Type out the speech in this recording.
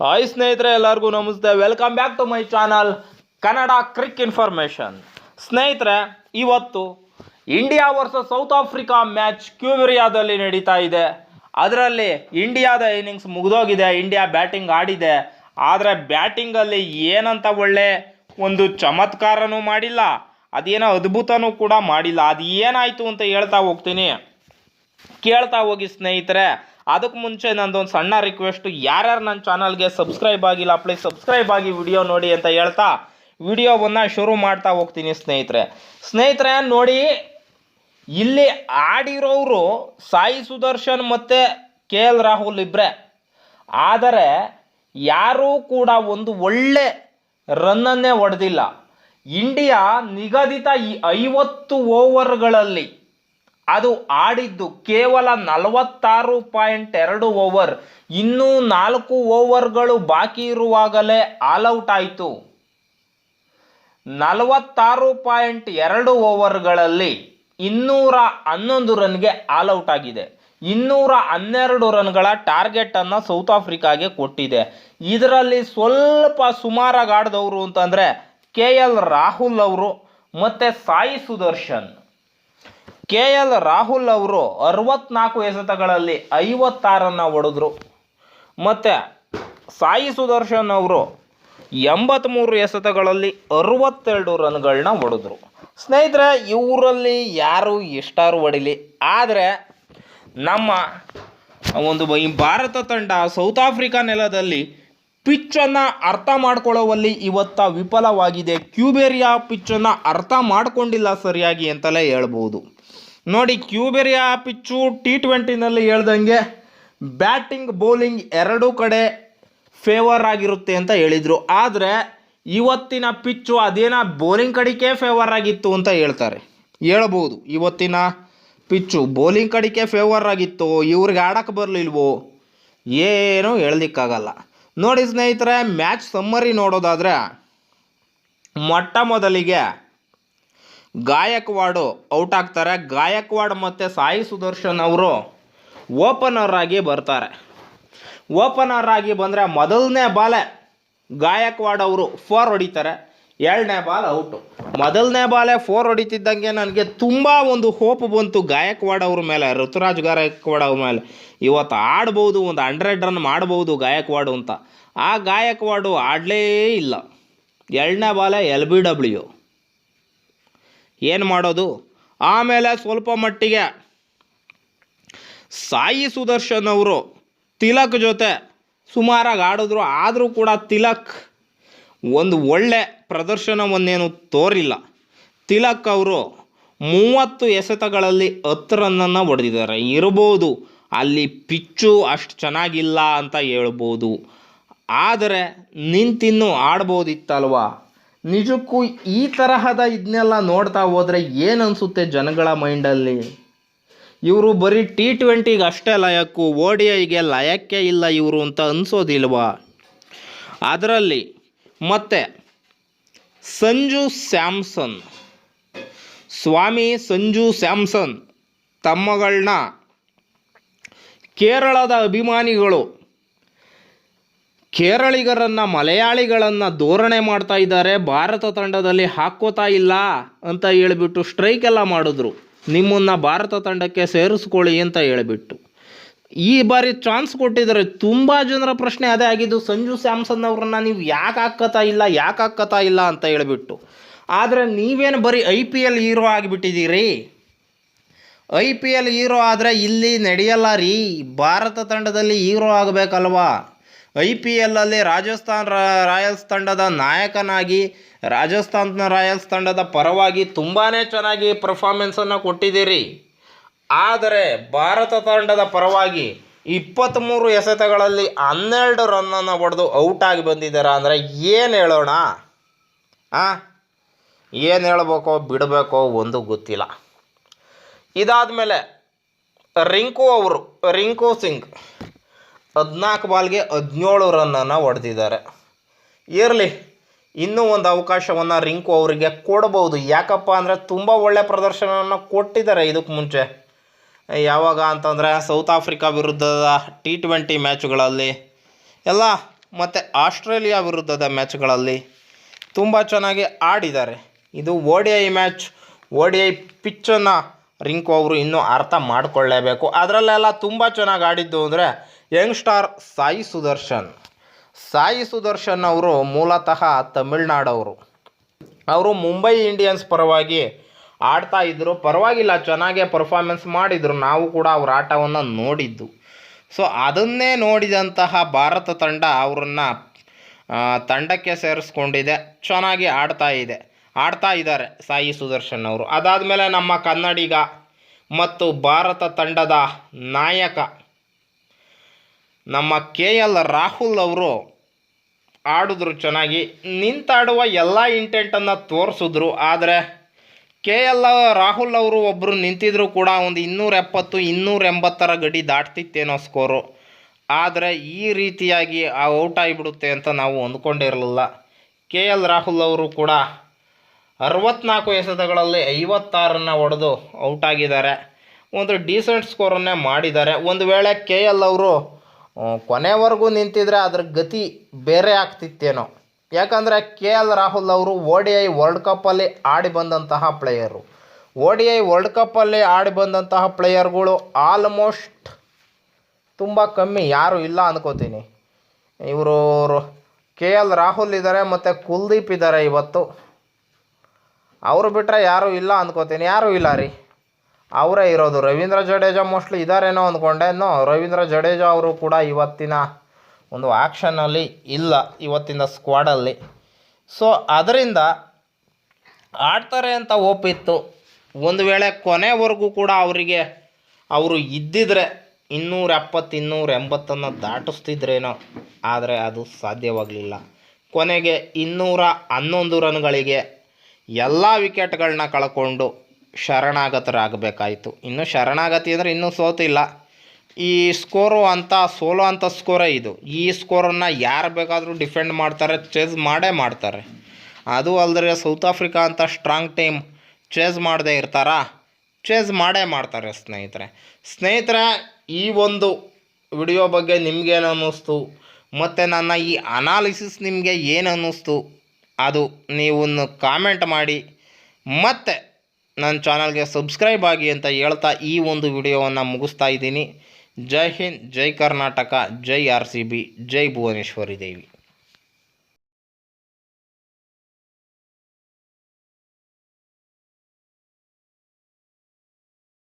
Hi ಸ್ನೇಹಿತರೆ, ಎಲ್ಲರಿಗೂ ನಮಸ್ತೆ. Welcome back to my channel Kannada cric information ಸ್ನೇಹಿತರೆ, ಇವತ್ತು India versus South Africa match ಕ್ಯೂಬಿರಿಯಾದಲ್ಲಿ ನಡೀತಾ ಇದೆ. ಅದರಲ್ಲಿ ಇಂಡಿಯಾದ ಇನ್ನಿಂಗ್ಸ್ ಮುಗಿದೋಗಿದೆ ಇಂಡಿಯಾ ಬ್ಯಾಟಿಂಗ್ ಆಡಿದೆ. ಆದರೆ ಬ್ಯಾಟಿಂಗಲ್ಲಿ ಏನಂತ ಒಳ್ಳೆ ಒಂದು ಚಮತ್ಕಾರನೂ ಮಾಡಿಲ್ಲ, ಅದೇನೋ ಅದ್ಭುತನೂ ಕೂಡ ಮಾಡಿಲ್ಲ. ಅದು ಏನಾಯಿತು ಅಂತ ಹೇಳ್ತಾ ಹೋಗ್ತೀನಿ. ಕೇಳ್ತಾ ಹೋಗಿ ಸ್ನೇಹಿತರೆ ಅದಕ್ಕೆ ಮುಂಚೆ ನಂದೊಂದು ಸಣ್ಣ ರಿಕ್ವೆಸ್ಟ್ ಯಾರ್ಯಾರು ನನ್ನ ಚಾನಲ್ಗೆ ಸಬ್ಸ್ಕ್ರೈಬ್ ಆಗಿಲ್ಲ ಪ್ಲೀಸ್ ಸಬ್ಸ್ಕ್ರೈಬ್ ಆಗಿ ವಿಡಿಯೋ ನೋಡಿ ಅಂತ ಹೇಳ್ತಾ ವಿಡಿಯೋವನ್ನು ಶುರು ಮಾಡ್ತಾ ಹೋಗ್ತೀನಿ ಸ್ನೇಹಿತರೆ. ಸ್ನೇಹಿತರೆ, ನೋಡಿ, ಇಲ್ಲಿ ಆಡಿರೋರು ಸಾಯಿ ಸುದರ್ಶನ್ ಮತ್ತು ಕೆ ಎಲ್ ರಾಹುಲ್ ಇಬ್ಬರೇ ಆದರೆ, ಯಾರೂ ಕೂಡ ಒಂದು ಒಳ್ಳೆ ರನ್ನನ್ನೇ ಹೊಡೆದಿಲ್ಲ. ಇಂಡಿಯಾ ನಿಗದಿತ ಈ ಐವತ್ತು ಓವರ್ಗಳಲ್ಲಿ ಅದು ಆಡಿದ್ದು ಕೇವಲ ನಲವತ್ತಾರು ಪಾಯಿಂಟ್ ಎರಡು ಓವರ್. ಇನ್ನೂ ನಾಲ್ಕು ಓವರ್ಗಳು ಬಾಕಿ ಇರುವಾಗಲೇ ಆಲ್ಔಟ್ ಆಯಿತು. ನಲವತ್ತಾರು ಪಾಯಿಂಟ್ ಎರಡು ಓವರ್ಗಳಲ್ಲಿ ಇನ್ನೂರ ಹನ್ನೊಂದು ರನ್ಗೆ ಆಲ್ಔಟ್ ಆಗಿದೆ. ಇನ್ನೂರ ಹನ್ನೆರಡು ರನ್ಗಳ ಟಾರ್ಗೆಟನ್ನು ಸೌತ್ ಆಫ್ರಿಕಾಗೆ ಕೊಟ್ಟಿದೆ. ಇದರಲ್ಲಿ ಸ್ವಲ್ಪ ಸುಮಾರಾಗಿ ಆಡಿದವರು ಅಂತಂದರೆ ಕೆ ಎಲ್ ರಾಹುಲ್ ಅವರು ಮತ್ತು ಸಾಯಿ ಸುದರ್ಶನ್. ಕೆ ಎಲ್ ರಾಹುಲ್ ಅವರು ಅರವತ್ನಾಲ್ಕು ಎಸೆತಗಳಲ್ಲಿ ಐವತ್ತಾರನ್ನು ಹೊಡೆದ್ರು ಮತ್ತು ಸಾಯಿ ಸುದರ್ಶನ್ ಅವರು ಎಂಬತ್ತ್ಮೂರು ಎಸೆತಗಳಲ್ಲಿ ಅರವತ್ತೆರಡು ರನ್ಗಳನ್ನ ಹೊಡೆದ್ರು ಸ್ನೇಹಿತರೆ ಇವರಲ್ಲಿ ಯಾರು ಎಷ್ಟಾರು ಹೊಡಿಲಿ ಆದರೆ ನಮ್ಮ ಒಂದು ಭಾರತ ತಂಡ ಸೌತ್ ಆಫ್ರಿಕಾ ನೆಲದಲ್ಲಿ ಪಿಚ್ಚನ್ನು ಅರ್ಥ ಮಾಡ್ಕೊಳ್ಳೋವಲ್ಲಿ ಇವತ್ತ ವಿಫಲವಾಗಿದೆ. ಕ್ಯೂಬೇರಿಯಾ ಪಿಚ್ಚನ್ನು ಅರ್ಥ ಮಾಡಿಕೊಂಡಿಲ್ಲ ಸರಿಯಾಗಿ ಅಂತಲೇ ಹೇಳ್ಬೋದು. ನೋಡಿ ಕ್ಯೂಬೆರಿಯಾ ಪಿಚ್ಚು ಟಿ ಟ್ವೆಂಟಿನಲ್ಲಿ ಹೇಳ್ದಂಗೆ ಬ್ಯಾಟಿಂಗ್, ಬೌಲಿಂಗ್ ಎರಡೂ ಕಡೆ ಫೇವರ್ ಆಗಿರುತ್ತೆ ಅಂತ ಹೇಳಿದರು. ಆದರೆ, ಇವತ್ತಿನ ಪಿಚ್ಚು ಅದೇನ ಬೌಲಿಂಗ್ ಕಡೆಗೆ ಫೇವರ್ ಆಗಿತ್ತು ಅಂತ ಹೇಳ್ತಾರೆ. ಹೇಳ್ಬೋದು, ಇವತ್ತಿನ ಪಿಚ್ಚು ಬೌಲಿಂಗ್ ಕಡೆಗೆ ಫೇವರ್ ಆಗಿತ್ತು, ಇವ್ರಿಗೆ ಆಡಕ್ಕೆ ಬರಲಿಲ್ವೋ, ಏನೂ ಹೇಳಲಿಕ್ಕಾಗಲ್ಲ. ನೋಡಿ ಸ್ನೇಹಿತರೆ ಮ್ಯಾಚ್ ಸಮ್ಮರಿ ನೋಡೋದಾದರೆ, ಮೊಟ್ಟ ಮೊದಲಿಗೆ ಗಾಯಕ್ವಾಡು ಔಟ್ ಆಗ್ತಾರೆ ಗಾಯಕ್ವಾಡ್ ಮತ್ತು ಸಾಯಿ ಸುದರ್ಶನ್ ಅವರು ಓಪನರ್ ಆಗಿ ಬರ್ತಾರೆ. ಓಪನರ್ ಆಗಿ ಬಂದರೆ ಮೊದಲನೇ ಬಾಲೆ ಗಾಯಕ್ವಾಡ್ ಅವರು ಫೋರ್ ಹೊಡಿತಾರೆ. ಎರಡನೇ ಬಾಲ್ ಔಟು. ಮೊದಲನೇ ಬಾಲೆ ಫೋರ್ ಹೊಡಿತಿದ್ದಂಗೆ ನನಗೆ ತುಂಬ ಒಂದು ಹೋಪ್ ಬಂತು ಗಾಯಕ್ವಾಡ್ ಅವ್ರ ಮೇಲೆ, ಋತುರಾಜ್ ಗಾಯಕ್ವಾಡ್ ಅವ್ರ ಮೇಲೆ. ಇವತ್ತು ಆಡ್ಬೋದು, ಒಂದು ಹಂಡ್ರೆಡ್ ರನ್ ಮಾಡ್ಬೋದು ಗಾಯಕ್ವಾಡು ಅಂತ. ಆ ಗಾಯಕ್ವಾಡು ಆಡಲೇ ಇಲ್ಲ. ಎರಡನೇ ಬಾಲೆ ಎಲ್ ಬಿ ಡಬ್ಲ್ಯೂ. ಏನು ಮಾಡೋದು? ಆಮೇಲೆ ಸ್ವಲ್ಪ ಮಟ್ಟಿಗೆ ಸಾಯಿ ಸುದರ್ಶನ್ ಅವರು ತಿಲಕ್ ಜೊತೆ ಸುಮಾರಾಗಿ ಆಡಿದ್ರು, ಆದರೂ ಕೂಡ ತಿಲಕ್ ಒಂದು ಒಳ್ಳೆ ಪ್ರದರ್ಶನವನ್ನೇನು ತೋರಿಲ್ಲ. ತಿಲಕ್ ಅವರು ಮೂವತ್ತು ಎಸೆತಗಳಲ್ಲಿ ಹತ್ತು ರನ್ನನ್ನು ಹೊಡೆದಿದ್ದಾರೆ. ಇರ್ಬೋದು, ಅಲ್ಲಿ ಪಿಚ್ಚು ಅಷ್ಟು ಚೆನ್ನಾಗಿಲ್ಲ ಅಂತ ಹೇಳ್ಬೋದು. ಆದರೆ ನಿಂತಿನ್ನು ಆಡ್ಬೋದಿತ್ತಲ್ವಾ? ನಿಜಕ್ಕೂ ಈ ತರಹದ ಇದನ್ನೆಲ್ಲ ನೋಡ್ತಾ ಹೋದರೆ ಏನು ಅನಿಸುತ್ತೆ ಜನಗಳ ಮೈಂಡಲ್ಲಿ? ಇವರು ಬರೀ ಟಿ ಟ್ವೆಂಟಿಗೆ ಅಷ್ಟೇ ಲಯಕ್ಕು, ಓ ಡಿ ಐಗೆ ಲಯಕ್ಕೆ ಇಲ್ಲ ಇವರು ಅಂತ ಅನಿಸೋದಿಲ್ವಾ? ಅದರಲ್ಲಿ ಮತ್ತೆ ಸಂಜು ಸ್ಯಾಮ್ಸನ್. ಸ್ವಾಮಿ ಸಂಜು ಸ್ಯಾಮ್ಸನ್ ತಮ್ಮಗಳನ್ನ ಕೇರಳದ ಅಭಿಮಾನಿಗಳು ಕೇರಳಿಗರನ್ನು, ಮಲಯಾಳಿಗಳನ್ನು ಧೋರಣೆ ಮಾಡ್ತಾ ಇದ್ದಾರೆ. ಭಾರತ ತಂಡದಲ್ಲಿ ಹಾಕೋತಾ ಇಲ್ಲ ಅಂತ ಹೇಳಿಬಿಟ್ಟು ಸ್ಟ್ರೈಕ್ ಎಲ್ಲ ಮಾಡಿದ್ರು. ನಿಮ್ಮನ್ನು ಭಾರತ ತಂಡಕ್ಕೆ ಸೇರಿಸ್ಕೊಳ್ಳಿ ಅಂತ ಹೇಳಿಬಿಟ್ಟು. ಈ ಬಾರಿ ಚಾನ್ಸ್ ಕೊಟ್ಟಿದ್ದಾರೆ ತುಂಬ ಜನರ ಪ್ರಶ್ನೆ ಅದೇ ಆಗಿದ್ದು, ಸಂಜು ಸ್ಯಾಮ್ಸನ್ ಅವ್ರನ್ನ ನೀವು ಯಾಕೆ ಹಾಕತಾ ಇಲ್ಲ, ಯಾಕೆ ಹಾಕತಾ ಇಲ್ಲ ಅಂತ ಹೇಳಿಬಿಟ್ಟು. ಆದರೆ ನೀವೇನು ಬರೀ ಐ ಪಿ ಎಲ್ ಹೀರೋ ಆಗಿಬಿಟ್ಟಿದ್ದೀರಿ? ಐ ಪಿ ಎಲ್ ಹೀರೋ ಆದರೆ ಇಲ್ಲಿ ನಡೆಯಲ್ಲ ರೀ. ಭಾರತ ತಂಡದಲ್ಲಿ ಹೀರೋ ಆಗಬೇಕಲ್ವಾ? ಐ ಪಿ ಎಲ್ಲಲ್ಲಿ ರಾಜಸ್ಥಾನ್ ರಾಯಲ್ಸ್ ತಂಡದ ನಾಯಕನಾಗಿ ರಾಜಸ್ಥಾನ್ ರಾಯಲ್ಸ್ ತಂಡದ ಪರವಾಗಿ ತುಂಬಾ ಚೆನ್ನಾಗಿ ಪರ್ಫಾರ್ಮೆನ್ಸನ್ನು ಕೊಟ್ಟಿದ್ದೀರಿ. ಆದರೆ ಭಾರತ ತಂಡದ ಪರವಾಗಿ ಇಪ್ಪತ್ತ್ಮೂರು ಎಸೆತಗಳಲ್ಲಿ ಹನ್ನೆರಡು ರನ್ನನ್ನು ಹೊಡೆದು ಔಟ್ ಆಗಿ ಬಂದಿದ್ದೀರಾ ಅಂದರೆ ಏನು ಹೇಳೋಣ? ಆ? ಏನು ಹೇಳಬೇಕೋ, ಬಿಡಬೇಕೋ ಒಂದು ಗೊತ್ತಿಲ್ಲ. ಇದಾದ ಮೇಲೆ ರಿಂಕು ಅವರು, ರಿಂಕು ಸಿಂಗ್. ಹದಿನಾಲ್ಕು ಬಾಲ್ಗೆ ಹದಿನೇಳು ರನ್ನನ್ನು ಹೊಡೆದಿದ್ದಾರೆ. ಇರಲಿ, ಇನ್ನೂ ಒಂದು ಅವಕಾಶವನ್ನು ರಿಂಕು ಅವರಿಗೆ ಕೊಡ್ಬೋದು. ಯಾಕಪ್ಪ ಅಂದರೆ ತುಂಬ ಒಳ್ಳೆಯ ಪ್ರದರ್ಶನವನ್ನು ಕೊಟ್ಟಿದ್ದಾರೆ ಇದಕ್ಕೆ ಮುಂಚೆ. ಯಾವಾಗ ಅಂತಂದರೆ ಸೌತ್ ಆಫ್ರಿಕಾ ವಿರುದ್ಧದ ಟಿ ಟ್ವೆಂಟಿ ಮ್ಯಾಚ್ಗಳಲ್ಲಿ, ಎಲ್ಲ ಮತ್ತು ಆಸ್ಟ್ರೇಲಿಯಾ ವಿರುದ್ಧದ ಮ್ಯಾಚ್ಗಳಲ್ಲಿ ತುಂಬ ಚೆನ್ನಾಗಿ ಆಡಿದ್ದಾರೆ. ಇದು O D I match, O D I ಪಿಚ್ಚನ್ನು Rinku ಅವರು ಇನ್ನೂ ಅರ್ಥ ಮಾಡಿಕೊಳ್ಳೇಬೇಕು. ಅದರಲ್ಲೆಲ್ಲ ತುಂಬ ಚೆನ್ನಾಗಿ ಆಡಿದ್ದು ಅಂದರೆ ಯಂಗ್ ಸ್ಟಾರ್ ಸಾಯಿ ಸುದರ್ಶನ್. ಸಾಯಿ ಸುದರ್ಶನ್ ಅವರು ಮೂಲತಃ ತಮಿಳ್ನಾಡವರು. ಅವರು ಮುಂಬೈ ಇಂಡಿಯನ್ಸ್ ಪರವಾಗಿ ಆಡ್ತಾ ಇದ್ದರು ಪರವಾಗಿಲ್ಲ, ಚೆನ್ನಾಗೆ ಪರ್ಫಾರ್ಮೆನ್ಸ್ ಮಾಡಿದರು. ನಾವು ಕೂಡ ಅವ್ರ ಆಟವನ್ನು ನೋಡಿದ್ದು. ಸೊ ಅದನ್ನೇ ನೋಡಿದಂತಹ ಭಾರತ ತಂಡ ಅವರನ್ನು ತಂಡಕ್ಕೆ ಸೇರಿಸ್ಕೊಂಡಿದೆ. ಚೆನ್ನಾಗಿ ಆಡ್ತಾ ಇದೆ. ಆಡ್ತಾ ಇದ್ದಾರೆ ಸಾಯಿ ಸುದರ್ಶನ್ ಅವರು. ಅದಾದಮೇಲೆ ನಮ್ಮ ಕನ್ನಡಿಗ ಮತ್ತು ಭಾರತ ತಂಡದ ನಾಯಕ ನಮ್ಮ ಕೆ ಎಲ್ ರಾಹುಲ್ ಅವರು ಆಡಿದ್ರು ಚೆನ್ನಾಗಿ, ನಿಂತಾಡುವ ಎಲ್ಲ ಇಂಟೆಂಟನ್ನು ತೋರಿಸಿದ್ರು. ಆದರೆ ಕೆ ಎಲ್ ರಾಹುಲ್ ಅವರು ಒಬ್ಬರು ನಿಂತಿದ್ರು ಕೂಡ ಒಂದು ಇನ್ನೂರ ಎಪ್ಪತ್ತು ಇನ್ನೂರ ಎಂಬತ್ತರ ಗಡಿ ದಾಟ್ತಿತ್ತೇನೋ ಸ್ಕೋರು ಆದರೆ ಈ ರೀತಿಯಾಗಿ ಆ ಔಟ್ ಆಗಿಬಿಡುತ್ತೆ ಅಂತ ನಾವು ಅಂದ್ಕೊಂಡಿರಲಿಲ್ಲ. ಕೆ ಎಲ್ ರಾಹುಲ್ ಅವರು ಕೂಡ ಅರವತ್ನಾಲ್ಕು ಎಸೆತಗಳಲ್ಲಿ ಐವತ್ತಾರನ್ನು ಹೊಡೆದು ಔಟ್ ಆಗಿದ್ದಾರೆ. ಒಂದು ಡೀಸೆಂಟ್ ಸ್ಕೋರನ್ನೇ ಮಾಡಿದ್ದಾರೆ. ಒಂದು ವೇಳೆ ಕೆ ಎಲ್ ಅವರು ಕೊನೆವರೆಗೂ ನಿಂತಿದ್ರೆ ಅದ್ರ ಗತಿ ಬೇರೆ ಆಗ್ತಿತ್ತೇನೋ. ಯಾಕಂದರೆ ಕೆ ಎಲ್ ರಾಹುಲ್ ಅವರು ಓ ಡಿ ಐ ವರ್ಲ್ಡ್ ಕಪ್ಪಲ್ಲಿ ಆಡಿ ಬಂದಂತಹ player O D I world ಕಪ್ಪಲ್ಲಿ ಆಡಿ ಬಂದಂತಹ ಪ್ಲೇಯರ್ಗಳು ಆಲ್ಮೋಸ್ಟ್ ತುಂಬ ಕಮ್ಮಿ, ಯಾರು ಇಲ್ಲ ಅನ್ಕೋತೀನಿ. ಇವರು ಕೆ ಎಲ್ ರಾಹುಲ್ ಇದ್ದಾರೆ ಮತ್ತು ಕುಲ್ದೀಪ್ ಇದ್ದಾರೆ ಇವತ್ತು. ಅವರು ಬಿಟ್ಟರೆ ಯಾರೂ ಇಲ್ಲ ಅನ್ಕೋತೀನಿ. ಯಾರೂ ಇಲ್ಲ ರೀ? ಅವರೇ ಇರೋದು. ರವೀಂದ್ರ ಜಡೇಜಾ ಮೋಸ್ಟ್ಲಿ ಇದ್ದಾರೇನೋ ಅಂದ್ಕೊಂಡೆ ನೋ ರವೀಂದ್ರ ಜಡೇಜಾ ಅವರು ಕೂಡ ಇವತ್ತಿನ ಒಂದು ಆ್ಯಕ್ಷನಲ್ಲಿ ಇಲ್ಲ, ಇವತ್ತಿನ ಸ್ಕ್ವಾಡಲ್ಲಿ ಸೊ ಅದರಿಂದ ಆಡ್ತಾರೆ ಅಂತ ಒಪ್ಪಿತ್ತು. ಒಂದು ವೇಳೆ ಕೊನೆವರೆಗೂ ಕೂಡ ಅವರಿಗೆ ಅವರು ಇದ್ದಿದ್ರೆ ಇನ್ನೂರ ಎಪ್ಪತ್ತು ಇನ್ನೂರ ಎಂಬತ್ತನ್ನು ದಾಟಿಸ್ತಿದ್ರೇನೋ, ಆದರೆ ಅದು ಸಾಧ್ಯವಾಗಲಿಲ್ಲ. ಕೊನೆಗೆ ಇನ್ನೂರ ಹನ್ನೊಂದು ರನ್ಗಳಿಗೆ ಎಲ್ಲ ವಿಕೆಟ್ಗಳನ್ನ ಕಳ್ಕೊಂಡು ಶರಣಾಗತರಾಗಬೇಕಾಯಿತು. ಇನ್ನು ಶರಣಾಗತಿ ಅಂದರೆ ಇನ್ನೂ ಸೋತಿಲ್ಲ. ಈ ಸ್ಕೋರು ಅಂತ, ಸೋಲೋ ಅಂತ ಸ್ಕೋರೇ ಇದು. ಈ ಸ್ಕೋರನ್ನು ಯಾರು ಬೇಕಾದರೂ ಡಿಫೆಂಡ್ ಮಾಡ್ತಾರೆ ಚೇಸ್ ಮಾಡೇ ಮಾಡ್ತಾರೆ. ಅದು ಅಲ್ಲದೆ ಸೌತ್ ಆಫ್ರಿಕಾ ಅಂತ ಸ್ಟ್ರಾಂಗ್ ಟೀಮ್ ಚೇಸ್ ಮಾಡದೇ ಇರ್ತಾರಾ? ಚೇಸ್ ಮಾಡೇ ಮಾಡ್ತಾರೆ ಸ್ನೇಹಿತರೆ. ಸ್ನೇಹಿತರೆ, ಈ ಒಂದು ವಿಡಿಯೋ ಬಗ್ಗೆ ನಿಮಗೇನು ಅನ್ನಿಸ್ತು? ಮತ್ತು ನನ್ನ ಈ ಅನಾಲಿಸಿಸ್ ನಿಮಗೆ ಏನು ಅನ್ನಿಸ್ತು? ಅದು ನೀವು ಕಾಮೆಂಟ್ ಮಾಡಿ. ಮತ್ತು ನನ್ನ ಚಾನಲ್ಗೆ ಸಬ್ಸ್ಕ್ರೈಬ್ ಆಗಿ ಅಂತ ಹೇಳ್ತಾ ಈ ಒಂದು ವಿಡಿಯೋವನ್ನು ಮುಗಿಸ್ತಾ ಇದ್ದೀನಿ. ಜೈ ಹಿಂದ್, ಜೈ ಕರ್ನಾಟಕ, ಜೈ ಆರ್ ಸಿ ಬಿ, ಜೈ ಭುವನೇಶ್ವರಿ ದೇವಿ.